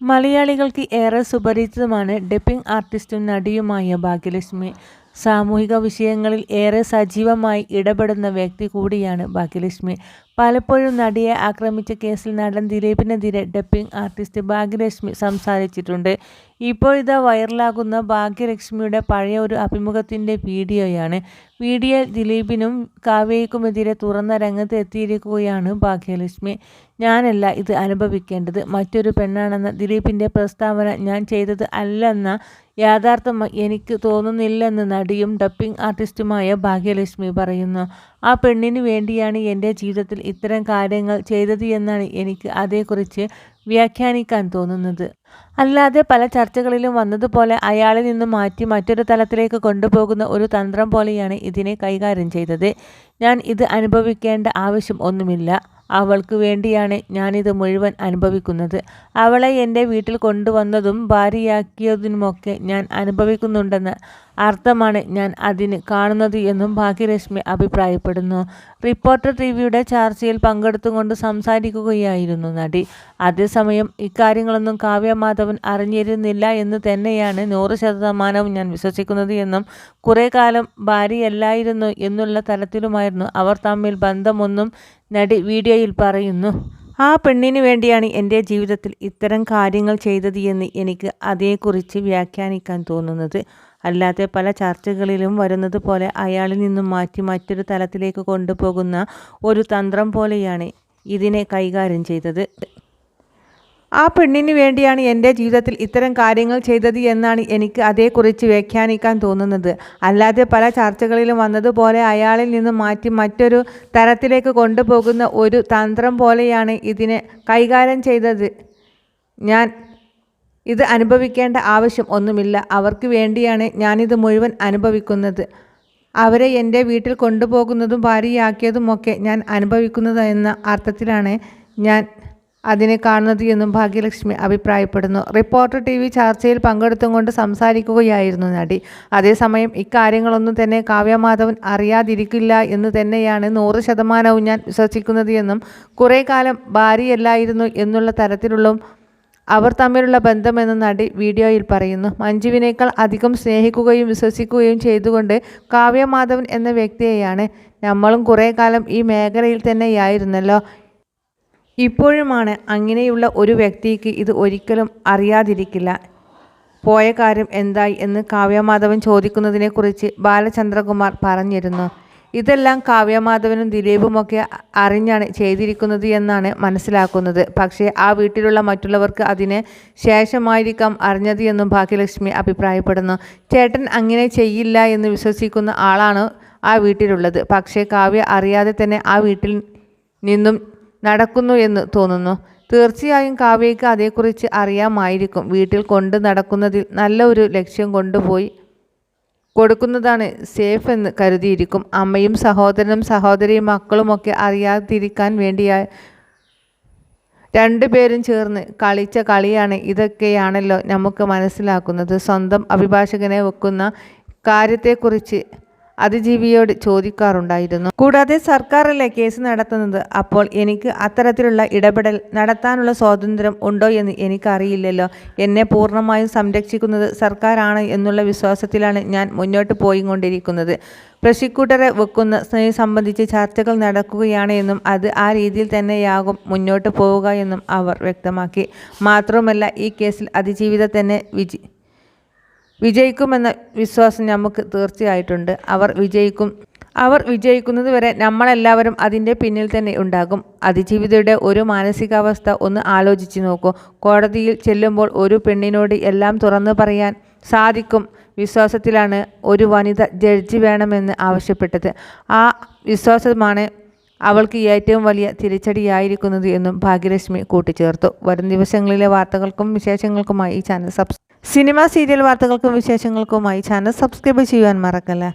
മലയാളികൾക്ക് ഏറെ സുപരിചിതമാണ് ഡബ്ബിംഗ് ആർട്ടിസ്റ്റും നടിയുമായ ഭാഗ്യലക്ഷ്മി. സാമൂഹിക വിഷയങ്ങളിൽ ഏറെ സജീവമായി ഇടപെടുന്ന വ്യക്തി കൂടിയാണ് ഭാഗ്യലക്ഷ്മി. പലപ്പോഴും നടിയെ ആക്രമിച്ച കേസിൽ നടൻ ദിലീപിനെതിരെ ഡപ്പിംഗ് ആർട്ടിസ്റ്റ് ഭാഗ്യലക്ഷ്മി സംസാരിച്ചിട്ടുണ്ട്. ഇപ്പോഴിതാ വൈറലാകുന്ന ഭാഗ്യലക്ഷ്മിയുടെ പഴയ ഒരു അഭിമുഖത്തിന്റെ വീഡിയോയാണ്. വീഡിയോയിൽ ദിലീപിനും കാവ്യയ്ക്കുമെതിരെ തുറന്ന രംഗത്ത് എത്തിയിരിക്കുകയാണ് ഭാഗ്യലക്ഷ്മി. "ഞാനല്ല ഇത് അനുഭവിക്കേണ്ടത്, മറ്റൊരു പെണ്ണാണെന്ന ദിലീപിന്റെ പ്രസ്താവന ഞാൻ ചെയ്തത് അല്ലെന്ന യാഥാർത്ഥ്യം എനിക്ക് തോന്നുന്നില്ലെന്ന് നടിയും ഡപ്പിംഗ് ആർട്ടിസ്റ്റുമായ ഭാഗ്യലക്ഷ്മി പറയുന്നു. "ആ പെണ്ണിന് വേണ്ടിയാണ് എന്റെ ജീവിതത്തിൽ ഇത്തരം കാര്യങ്ങൾ ചെയ്തത് എന്നാണ് എനിക്ക് അതേക്കുറിച്ച് വ്യാഖ്യാനിക്കാൻ തോന്നുന്നത്. അല്ലാതെ പല ചർച്ചകളിലും വന്നതുപോലെ അയാളിൽ നിന്നും മാറ്റി മറ്റൊരു തലത്തിലേക്ക് കൊണ്ടുപോകുന്ന ഒരു തന്ത്രം പോലെയാണ് ഇതിനെ കൈകാര്യം ചെയ്തത്. ഞാൻ ഇത് അനുഭവിക്കേണ്ട ആവശ്യം ഒന്നുമില്ല. അവൾക്ക് വേണ്ടിയാണ് ഞാനിത് മുഴുവൻ അനുഭവിക്കുന്നത്. അവളെ എന്റെ വീട്ടിൽ കൊണ്ടുവന്നതും ഭാര്യയാക്കിയതുമൊക്കെ ഞാൻ അനുഭവിക്കുന്നുണ്ടെന്ന് അർത്ഥമാണ് ഞാൻ അതിന് കാണുന്നത് എന്നും ഭാഗ്യരശ്മി അഭിപ്രായപ്പെടുന്നു. റിപ്പോർട്ടർ ടിവിയുടെ ചർച്ചയിൽ പങ്കെടുത്തുകൊണ്ട് സംസാരിക്കുകയായിരുന്നു നടി. അതേസമയം ഇക്കാര്യങ്ങളൊന്നും കാവ്യ മാധവൻ അറിഞ്ഞിരുന്നില്ല എന്ന് തന്നെയാണ് നൂറ് ശതമാനവും ഞാൻ വിശ്വസിക്കുന്നത് എന്നും കുറേ കാലം ഭാര്യയല്ലായിരുന്നു എന്നുള്ള തരത്തിലുമായിരുന്നു അവർ തമ്മിൽ ബന്ധമെന്നും നടി വീഡിയോയിൽ പറയുന്നു. "ആ പെണ്ണിന് വേണ്ടിയാണ് എന്റെ ജീവിതത്തിൽ ഇത്തരം കാര്യങ്ങൾ ചെയ്തത് എന്ന് എനിക്ക് അതേക്കുറിച്ച് വ്യാഖ്യാനിക്കാൻ തോന്നുന്നത്. അല്ലാതെ പല ചർച്ചകളിലും വരുന്നത് പോലെ അയാളിൽ നിന്നും മാറ്റി മറ്റൊരു തലത്തിലേക്ക് കൊണ്ടുപോകുന്ന ഒരു തന്ത്രം പോലെയാണ് ഇതിനെ കൈകാര്യം ചെയ്തത്. ആ പെണ്ണിന് വേണ്ടിയാണ് എന്റെ ജീവിതത്തിൽ ഇത്തരം കാര്യങ്ങൾ ചെയ്തത് എന്നാണ് എനിക്ക് അതേക്കുറിച്ച് വ്യാഖ്യാനിക്കാൻ തോന്നുന്നത്. അല്ലാതെ പല ചർച്ചകളിലും വന്നതുപോലെ അയാളിൽ നിന്ന് മാറ്റി മറ്റൊരു തരത്തിലേക്ക് കൊണ്ടുപോകുന്ന ഒരു തന്ത്രം പോലെയാണ് ഇതിനെ കൈകാര്യം ചെയ്തത്. ഞാൻ ഇത് അനുഭവിക്കേണ്ട ആവശ്യം ഒന്നുമില്ല. അവർക്ക് വേണ്ടിയാണ് ഞാനിത് മുഴുവൻ അനുഭവിക്കുന്നത്. അവരെ എന്റെ വീട്ടിൽ കൊണ്ടുപോകുന്നതും ഭാര്യയാക്കിയതുമൊക്കെ ഞാൻ അനുഭവിക്കുന്നത് എന്ന അർത്ഥത്തിലാണ് ഞാൻ അതിനെ കാണുന്നത് എന്നും ഭാഗ്യലക്ഷ്മി അഭിപ്രായപ്പെടുന്നു. റിപ്പോർട്ടർ ടി വി ചർച്ചയിൽ പങ്കെടുത്തുകൊണ്ട് സംസാരിക്കുകയായിരുന്നു നടി. അതേസമയം ഇക്കാര്യങ്ങളൊന്നും തന്നെ കാവ്യമാധവൻ അറിയാതിരിക്കില്ല എന്ന് തന്നെയാണ് നൂറ് ശതമാനവും ഞാൻ വിശ്വസിക്കുന്നത് എന്നും കുറേ കാലം ഭാര്യയല്ലായിരുന്നു എന്നുള്ള തരത്തിലുള്ള അവർ തമ്മിലുള്ള ബന്ധമെന്ന് നടി വീഡിയോയിൽ പറയുന്നു. മഞ്ജുവിനേക്കാൾ അധികം സ്നേഹിക്കുകയും വിശ്വസിക്കുകയും ചെയ്തുകൊണ്ട് കാവ്യമാധവൻ എന്ന വ്യക്തിയെയാണ് നമ്മളും കുറേ കാലം ഈ മേഖലയിൽ തന്നെയായിരുന്നല്ലോ. ഇപ്പോഴുമാണ് അങ്ങനെയുള്ള ഒരു വ്യക്തിക്ക് ഇത് ഒരിക്കലും അറിയാതിരിക്കില്ല. പോയ കാര്യം എന്തായി എന്ന് കാവ്യമാധവൻ ചോദിക്കുന്നതിനെക്കുറിച്ച് ബാലചന്ദ്രകുമാർ പറഞ്ഞിരുന്നു. ഇതെല്ലാം കാവ്യമാധവനും ദിലീപുമൊക്കെ അറിഞ്ഞാണ് ചെയ്തിരിക്കുന്നത് എന്നാണ് മനസ്സിലാക്കുന്നത്. പക്ഷേ ആ വീട്ടിലുള്ള മറ്റുള്ളവർക്ക് അതിന് ശേഷമായിരിക്കാം അറിഞ്ഞത് എന്നും ഭാഗ്യലക്ഷ്മി അഭിപ്രായപ്പെടുന്നു. ചേട്ടൻ അങ്ങനെ ചെയ്യില്ല എന്ന് വിശ്വസിക്കുന്ന ആളാണ് ആ വീട്ടിലുള്ളത്. പക്ഷേ കാവ്യ അറിയാതെ തന്നെ ആ വീട്ടിൽ നിന്നും നടക്കുന്നു എന്ന് തോന്നുന്നു. തീർച്ചയായും കാവ്യയ്ക്ക് അതേക്കുറിച്ച് അറിയാമായിരിക്കും. വീട്ടിൽ കൊണ്ട് നടക്കുന്നതിൽ നല്ല ഒരു ലക്ഷ്യം കൊണ്ടുപോയി കൊടുക്കുന്നതാണ് സേഫ് എന്ന് കരുതിയിരിക്കും. അമ്മയും സഹോദരനും സഹോദരിയും മക്കളുമൊക്കെ അറിയാതിരിക്കാൻ വേണ്ടിയായി രണ്ടുപേരും ചേർന്ന് കളിച്ച കളിയാണ് ഇതൊക്കെയാണല്ലോ നമുക്ക് മനസ്സിലാക്കുന്നത്. സ്വന്തം അഭിഭാഷകനെ വെക്കുന്ന കാര്യത്തെക്കുറിച്ച് അതിജീവിയോട് ചോദിക്കാറുണ്ടായിരുന്നു. കൂടാതെ സർക്കാരല്ലേ കേസ് നടത്തുന്നത്. അപ്പോൾ എനിക്ക് അത്തരത്തിലുള്ള ഇടപെടൽ നടത്താനുള്ള സ്വാതന്ത്ര്യം ഉണ്ടോ എന്ന് എനിക്കറിയില്ലല്ലോ. എന്നെ പൂർണമായും സംരക്ഷിക്കുന്നത് സർക്കാരാണ് എന്നുള്ള വിശ്വാസത്തിലാണ് ഞാൻ മുന്നോട്ട് പോയിക്കൊണ്ടിരിക്കുന്നത്. പ്രോസിക്യൂട്ടറെ സ്നേഹം സംബന്ധിച്ച് ചർച്ചകൾ നടക്കുകയാണ് എന്നും അത് ആ രീതിയിൽ തന്നെയാകും മുന്നോട്ട് പോവുക എന്നും അവർ വ്യക്തമാക്കി. മാത്രവുമല്ല ഈ കേസിൽ അതിജീവിത തന്നെ വിജയിക്കുമെന്ന വിശ്വാസം നമുക്ക് തീർച്ചയായിട്ടുണ്ട്. അവർ വിജയിക്കും. അവർ വിജയിക്കുന്നത് വരെ നമ്മളെല്ലാവരും അതിന്റെ പിന്നിൽ തന്നെ ഉണ്ടാകും. അതിജീവിതയുടെ ഒരു മാനസികാവസ്ഥ ഒന്ന് ആലോചിച്ച് നോക്കൂ. കോടതിയിൽ ചെല്ലുമ്പോൾ ഒരു പെണ്ണിനോട് എല്ലാം തുറന്നു പറയാൻ സാധിക്കും വിശ്വാസത്തിലാണ് ഒരു വനിത ജഡ്ജി വേണമെന്ന് ആവശ്യപ്പെട്ടത്. ആ വിശ്വാസമാണ് അവൾക്ക് ഏറ്റവും വലിയ തിരിച്ചടിയായിരിക്കുന്നത് എന്നും ഭാഗ്യലക്ഷ്മി കൂട്ടിച്ചേർത്തു. വരും ദിവസങ്ങളിലെ വാർത്തകൾക്കും വിശേഷങ്ങൾക്കുമായി ഈ ചാനൽ സബ്സ്ക്രൈബ് സിനിമ സീരിയൽ വാർത്തകൾക്കും വിശേഷങ്ങൾക്കുമായി ചാനൽ സബ്സ്ക്രൈബ് ചെയ്യുവാൻ മറക്കല്ലേ.